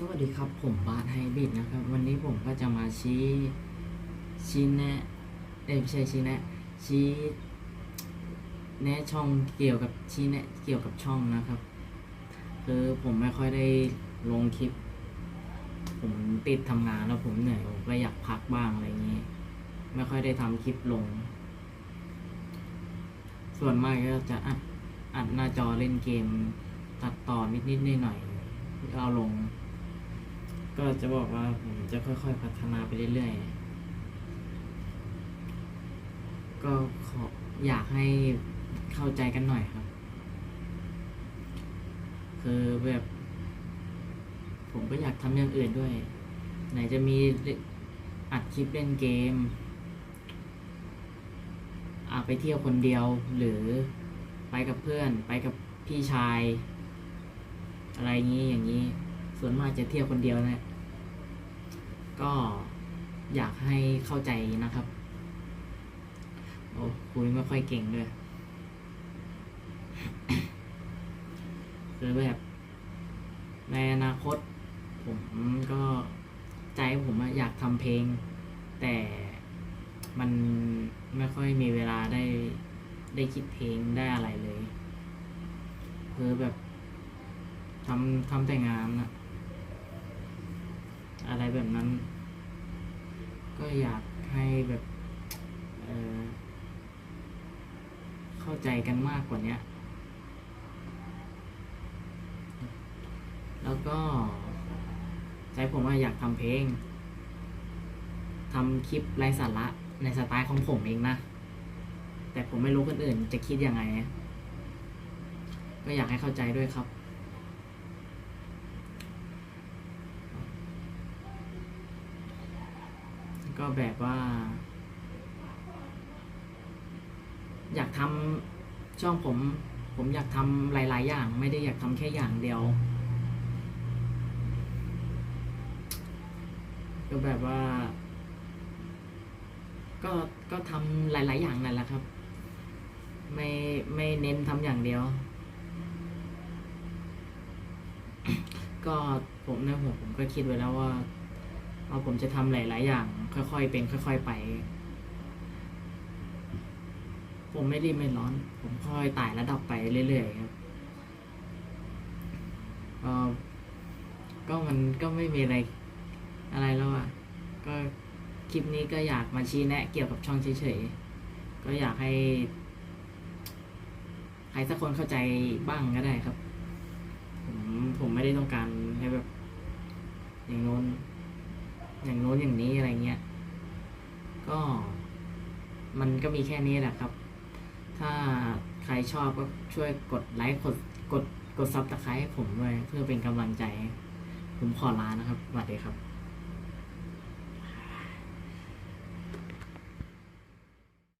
สวัสดีครับผมบาสไฮบิดนะครับ วันนี้ผมก็จะมาชี้ชี้แนะเอ้ไม่ใช่ชี้แนะชี้แนะช่องเกี่ยวกับชี้แนะเกี่ยวกับช่องนะครับ คือผมไม่ค่อยได้ลงคลิป ผมติดทำงานแล้วผมเหนื่อยผมก็อยากพักบ้างอะไรอย่างนี้ไม่ค่อยได้ทำคลิปลง ส่วนมากก็จะอัดอัดหน้าจอเล่นเกมตัดต่อนิดๆหน่อยๆเอาลง ก็จะบอกว่าผมจะค่อยๆพัฒนาไปเรื่อยๆ ก็ขออยากให้เข้าใจกันหน่อยครับ คือแบบ ผมก็อยากทำอย่างอื่นด้วย ไหนจะมีอัดคลิปเล่นเกมอาไปเที่ยวคนเดียวหรือไปกับเพื่อน ไปกับพี่ชาย อะไรงี้อย่างนี้ ส่วนมากจะเที่ยวคนเดียวนะ ก็อยากให้เข้าใจนะครับ โอ้คุยไม่ค่อยเก่งเลยคือแบบในอนาคต ผมก็ใจผมอะอยากทำเพลง แต่มันไม่ค่อยมีเวลาได้ได้คิดเพลงได้อะไรเลย คือแบบทำทำแต่งานอะ อะไรแบบนั้น ก็อยากให้แบบเเข้าใจกันมากกว่านี้แล้วก็ใจผมว่าอยากทำเพลงทำคลิปไร้สาระในสไตล์ของผมเองนะ แต่ผมไม่รู้คนอื่นจะคิดยังไง ก็อยากให้เข้าใจด้วยครับ ก็แบบว่า อยากทำช่องผม ผมอยากทำหลาย ๆ อย่าง ไม่ได้อยากทำแค่อย่างเดียว ก็แบบว่า ก็ก็ทำหลาย ๆ อย่างนั่นแหละครับ ไม่ไม่เน้นทำอย่างเดียวก็ผมในหัวผมก็คิดไว้แล้วว่า ว่าผมจะทำหลาย ๆ อย่าง ค่อย ๆ เป็น ค่อย ๆ ไป ผมไม่รีบไม่ร้อน ผมค่อยไต่ระดับไปเรื่อย ๆ ครับก็ก็มันก็ไม่มีอะไรอะไรแล้วอะ ก็คลิปนี้ก็อยากมาชี้แนะ เกี่ยวกับช่องเฉย ๆ ก็อยากให้ ใครสักคนเข้าใจบ้างก็ได้ครับ ผมผมไม่ได้ต้องการให้แบบอย่างโน้น อย่างโน้นอย่างนี้อะไรเงี้ย ก็มันก็มีแค่นี้แหละครับ ถ้าใครชอบก็ช่วยกดไลค์กดกดกดซับตะไคร้ให้ผมด้วยเพื่อเป็นกำลังใจ ผมขอลานะครับสวัสดีครับ